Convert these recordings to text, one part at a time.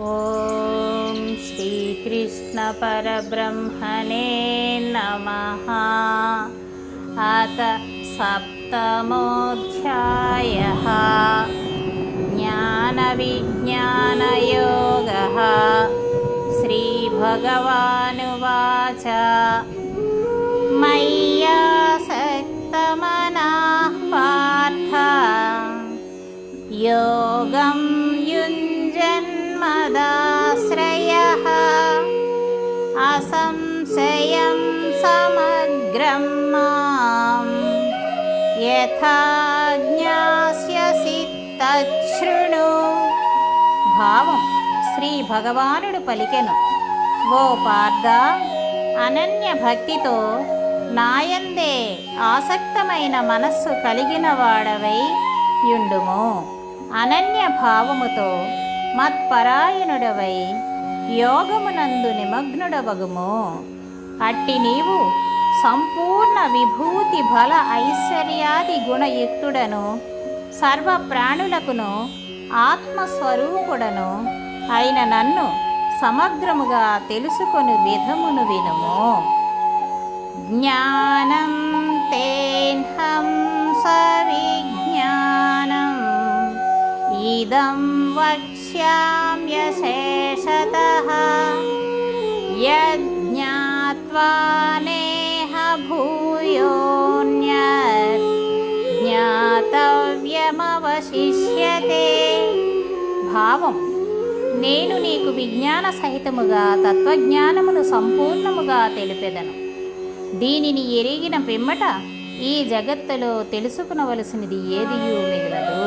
ॐ श्रीकृष्णपरब्रह्मणे नमः अथ सप्तमोऽध्यायः ज्ञानविज्ञानयोगः श्रीभगवानुवाच मय्यासक्तमनः समग्रं मां यथा జ్ఞాస్యసి తచ్ఛృణు భావం శ్రీ భగవానుడు పలికెను ఓ పార్థ అనన్య భక్తితో నాయందే ఆసక్తమైన మనస్సు కలిగిన వాడవై యుండుము అనన్య భావముతో మత్పరాయణుడవై యోగమునందు నిమగ్నుడవగుము అట్టి నీవు సంపూర్ణ విభూతి బల ఐశ్వర్యాది గుణయుక్తుడను సర్వ ప్రాణులకును ఆత్మస్వరూపుడను అయిన నన్ను సమగ్రముగా తెలుసుకొని విధమును వినుము. జ్ఞానం తేహం సవిజ్ఞానం ఇదం వక్ష్యామ్యశేషత యజ్ఞాత్వా నేహ భూయోన్యత్ జ్ఞాతవ్యమవశిష్యతే భావం నేను నీకు విజ్ఞాన సహితముగా తత్వజ్ఞానమును సంపూర్ణముగా తెలిపెదను. దీనిని ఎరిగిన పిమ్మట ఈ జగత్తులో తెలుసుకునవలసినది ఏదియూ మిగలదు.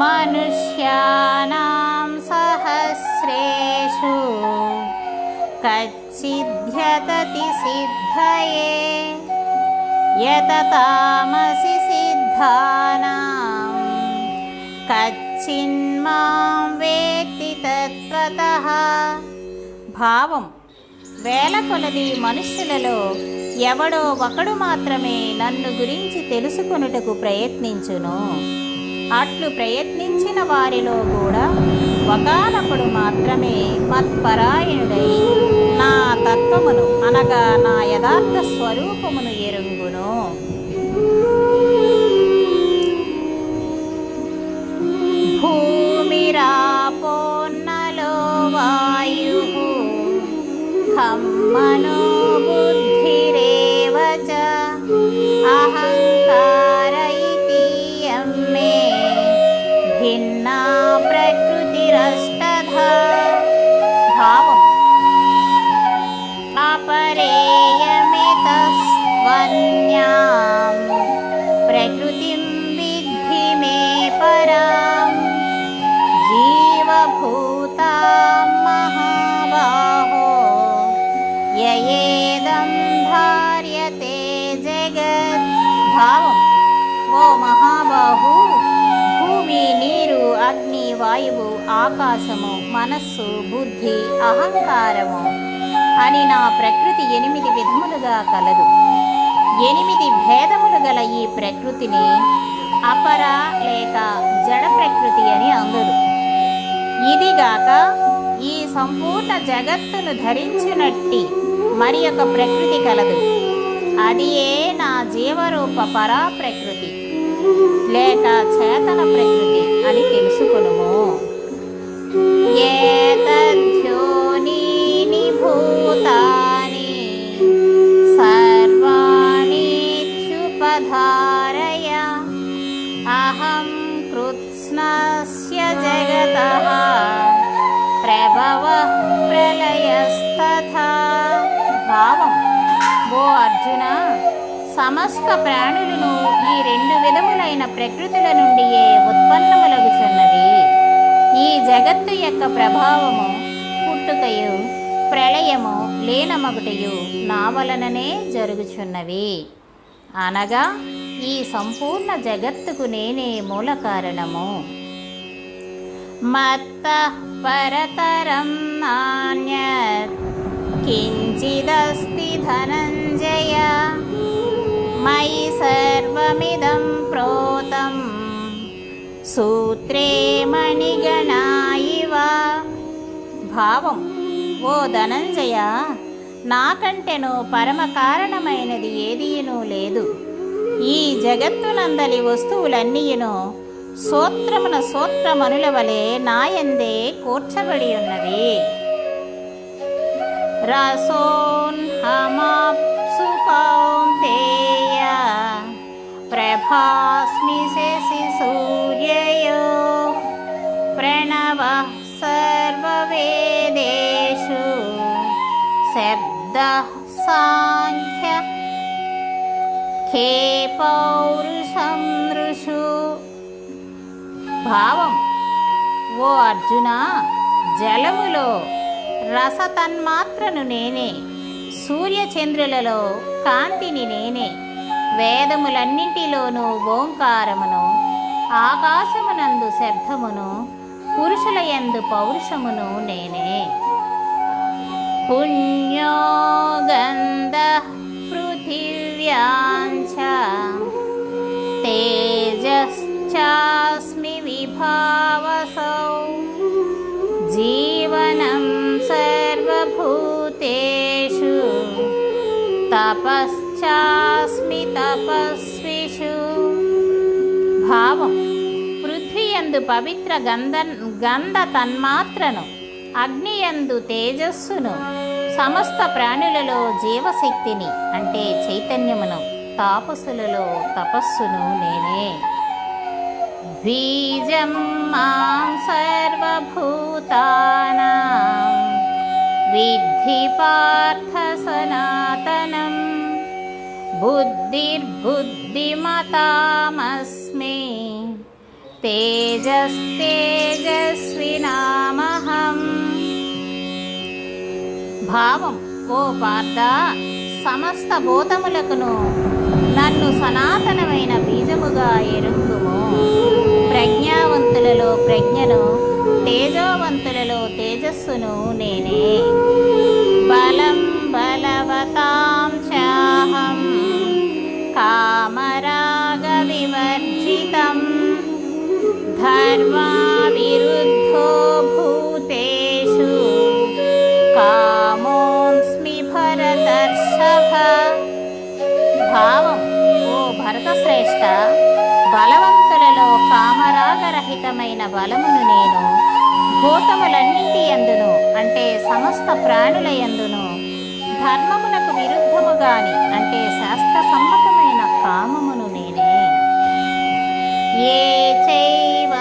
మనుష్యానాం సహస్రేషు కచ్చిద్యతతి సిద్ధయే యతతామసి సిద్ధానాం కచ్చిన్మాం వేత్తి తత్వతః భావం వేల కొలది మనుష్యులలో ఎవడో ఒకడు మాత్రమే నన్ను గురించి తెలుసుకొనుటకు ప్రయత్నించును. అట్లు ప్రయత్నించిన వారిలో కూడా ఒకనొకడు మాత్రమే మత్పరాయణుడై తత్వమును అనగా నా యథార్థ స్వరూపమును ఎరుంగును. భూమిరాపోన్నలో వాయు ఖమ్మను వాయువు ఆకాశము మనస్సు బుద్ధి అహంకారము అని నా ప్రకృతి ఎనిమిది విధములుగా కలదు. ఎనిమిది భేదములు గల ఈ ప్రకృతిని అపర లేక జడ ప్రకృతి అని అందురు ఇదిగాక ఈ సంపూర్ణ జగత్తును ధరించినట్టి మరి ఒక ప్రకృతి కలదు. అది ఏ నా జీవరూప పరా ప్రకృతి లేక చేతన ప్రకృతి. సమస్త ప్రాణులను ఈ రెండు విధములైన ప్రకృతుల నుండియే ఉత్పన్నములగుచున్నవి ఈ జగత్తు యొక్క ప్రభావము పుట్టుకయు ప్రళయము లీనమగుటయు నా వలననే జరుగుచున్నవి. అనగా ఈ సంపూర్ణ జగత్తుకు నేనే మూల కారణము. మత్త పరతరం నాణ్యత్ కించిదస్తి ధనంజయ మయి సర్వమిదం ప్రోతం సూత్రే మణిగణా భావం ఓ ధనంజయ నాకంటెను పరమ కారణమైనది ఏదీను లేదు। ఈ జగత్తునందలి వస్తువులన్నీయును సూత్రమున సూత్రమనుల వలె నాయందే కూర్చబడి ఉన్నవి రసోన్హమాప్ ప్రభాస్మి శశి సూర్యయో. ప్రణవ సర్వవేదేషు. శబ్ద సాంఖ్య. ఖే పౌరుషం ఋషు. భావం ఓ అర్జున జలములో రసతన్మాత్రను నేనే. సూర్యచంద్రులలో కాంతిని నేనే. వేదములన్నింటిలోనూ ఓంకారమును ఆకాశమునందు శబ్దమును పురుషుల యందు పౌరుషమును నేనే. పుణ్యో గంధ పృథివ్యాంచ తేజశ్చాస్మి విభావసౌ జీవనం సర్వభూతేషు తపశ్చా భావం పృథ్వీయందు పవిత్ర గంధ గంధ తన్మాత్రను అగ్నియందు తేజస్సును సమస్త ప్రాణులలో జీవశక్తిని అంటే చైతన్యమును తాపసులలో తపస్సును నేనే. బీజం మాం సర్వభూతానా విద్ధి పార్థ సనాతనం. బుద్ధిర్బుద్ధిమతామస్మి తేజస్తేజస్వినామహం భావం ఓ పార్థ సమస్త భూతములకును నన్ను సనాతనమైన బీజముగా ఎరుంగుము. ప్రజ్ఞావంతులలో ప్రజ్ఞను తేజోవంతులలో తేజస్సును సహితమైన బలమును నేను భూతములన్నింటి ఎందును అంటే సమస్త ప్రాణుల ఎందును ధర్మమునకు విరుద్ధము గాని అంటే శాస్త్ర సమ్మతమైన కామమును నేనే. ఏ చైవ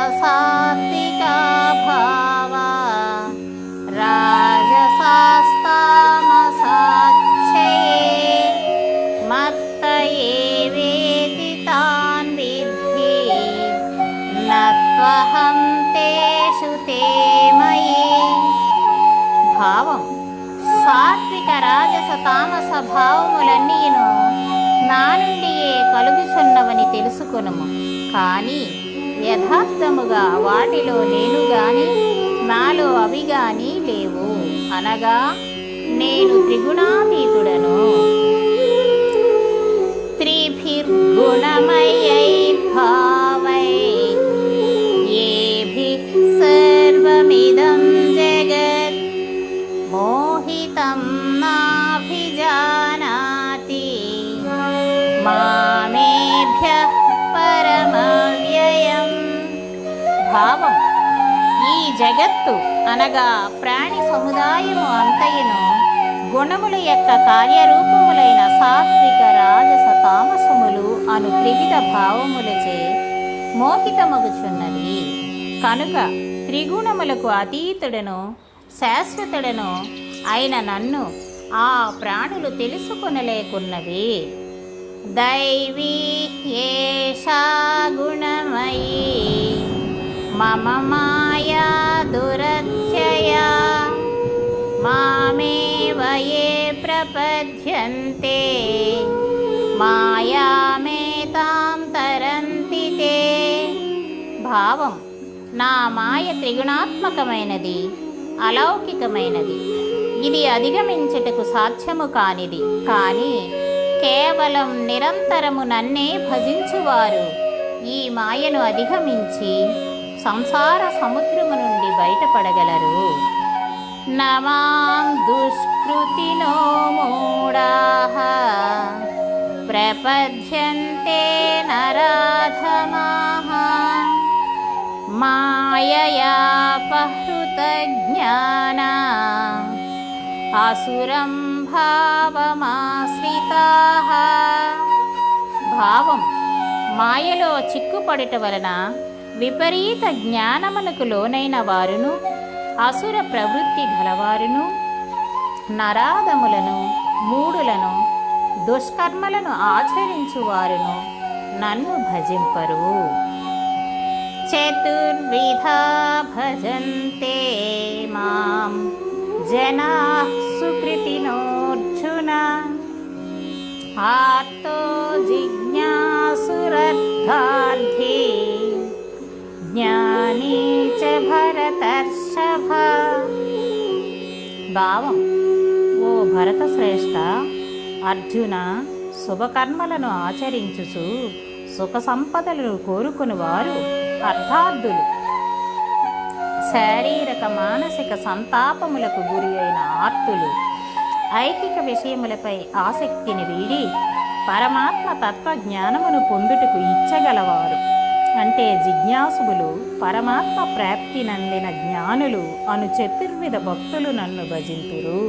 భావం. సాత్విక రాజస తామస భావములన్నీను నా నుండియే కలుగుచున్నవని తెలుసుకొనుము. కానీ యథార్థముగా వాటిలో నేను గాని నాలో అవి గాని లేవు. అనగా నేను త్రిగుణాతీతుడను. త్రిభిర్గుణమయ్య అనగా ప్రాణి సముదాయము అంతయును గుణముల యొక్క కార్యరూపములైన సాత్విక రాజస తామసములు అను త్రివిధ భావములచే మోహితమగుచున్నది కనుక త్రిగుణములకు అతీతుడను శాశ్వతుడను అయిన నన్ను ఆ ప్రాణులు తెలుసుకొనలేకున్నవి. దైవీ ఏషా గుణమయీ మమ ప్రపద్యంతే మాయామేతాం తరంతి తే భావం నా మాయ త్రిగుణాత్మకమైనది అలౌకికమైనది ఇది అధిగమించుటకు సాధ్యము కానిది. కానీ కేవలం నిరంతరము నన్నే భజించువారు. ఈ మాయను అధిగమించి సంసార సముద్రము నుండి బయటపడగలరు. నమాం దుష్కృతిలో మూఢాః. ప్రపద్యంతే నరాధమాః. మాయయాపహృతజ్ఞానా అసురం భావమాశ్రితాః. భావం మాయలో చిక్కుపడుట వలన విపరీత జ్ఞానమునకు లోనైన వారును అసుర ప్రవృత్తి గలవారును నరాదములను మూడులను దుష్కర్మలను ఆచరించువారును నన్ను భజింపరు. చతుర్విధా భజంతే మాం జనా సుకృతినోర్జున ఆర్తో జిజ్ఞాసురద్ధార్థి జ్ఞా భావం. ఓ భరత శ్రేష్ఠ అర్జున శుభకర్మలను ఆచరించుచు సుఖ సంపదలను కోరుకుని వారు అర్థార్థులు శారీరక మానసిక సంతాపములకు గురి అయిన ఆర్తులు ఐకిక విషయములపై ఆసక్తిని వీడి పరమాత్మ తత్వ జ్ఞానమును పొందుటకు ఇచ్చగలవారు. అంటే జిజ్ఞాసులు పరమాత్మ ప్రాప్తి నందిన జ్ఞానులు అను చతుర్విధ భక్తులు నన్ను భజింతురు.